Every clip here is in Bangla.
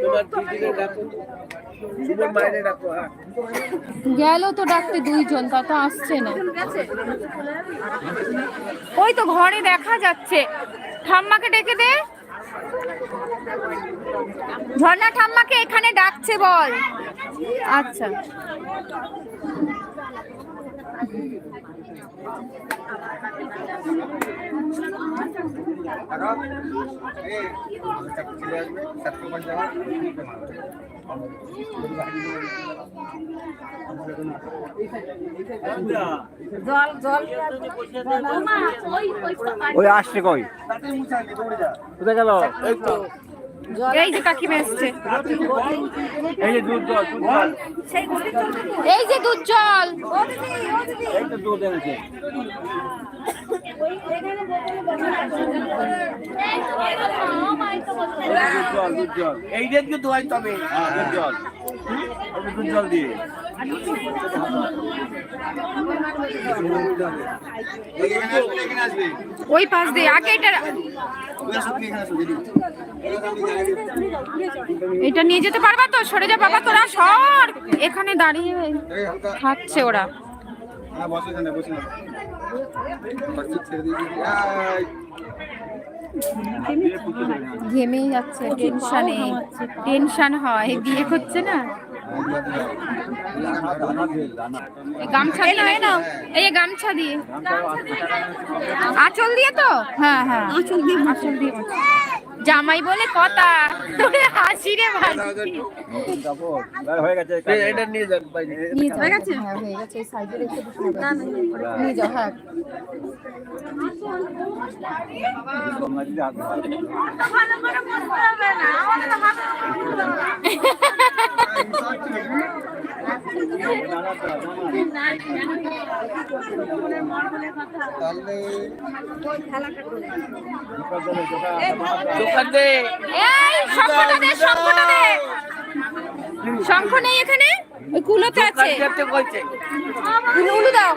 তোমার গেল তো ডাকতে দুইজন, তা তো আসছে না। ওই তো ঘরে দেখা যাচ্ছে। ঠাম্মাকে ডেকে দে। ঝর্ণা ঠাম্মাকে এখানে ডাকছে বল। আচ্ছা। ওই আসছে কই কোথায় গেল এই তো এই যে কাকিমা এসছে এই যে দুধ জল দুধ জল এই যে দুধ জল দুধ এনেছে দুধ জল দুধ জল এই দোয়াই তবে হ্যাঁ দুধ জল দুধ জল দিয়ে ওই পাশ দিয়ে আগে এটা এটা নিয়ে যেতে পারবা তো সরে যা বাবা তোরা সর এখানে দাঁড়িয়ে খাচ্ছে ওরা ঘেমেই যাচ্ছে টেনশনে টেনশন হয় বিয়ে করছে না গামছা দিয়ে না এই যে গামছা দিয়ে। আঁচল দিয়ে তো? হ্যাঁ হ্যাঁ। আঁচল দিয়ে আঁচল দিয়ে জামাই বলে কথা। হাসি রে ভাই ভাই, হয়ে গেছে এটা নিয়ে যান বাইরে নিয়ে যাও। হয়ে গেছে? হ্যাঁ হয়ে গেছে। সাইডে রেখে দিস না নিয়ে যাও হ্যাঁ। শঙ্খ নেই এখানে? কুলোতে আছে। কুলো দাও।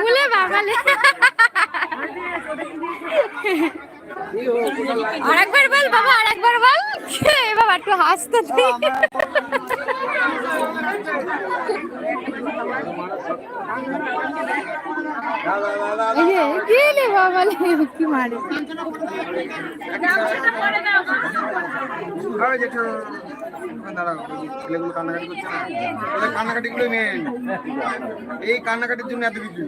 উলে বাবালে। আরেকবার বল বাবা আরেকবার বল। এ বাবা একটু হাসতে দে। মারে। ছেলেগুলো কান্নাকাটি করছে না? কান্নাকাটি গুলো মেন এই কান্নাকাটির জন্য এত কিছু?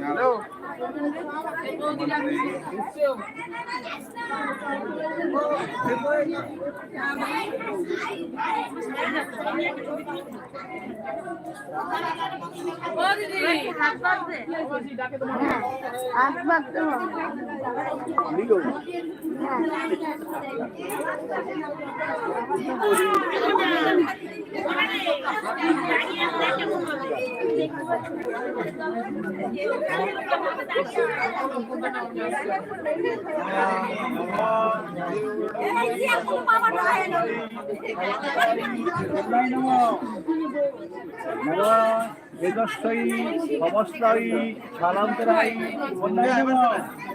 হ্যালো? বেদস্বই সমস্তই সালান্তরাই বন্দায় নমঃ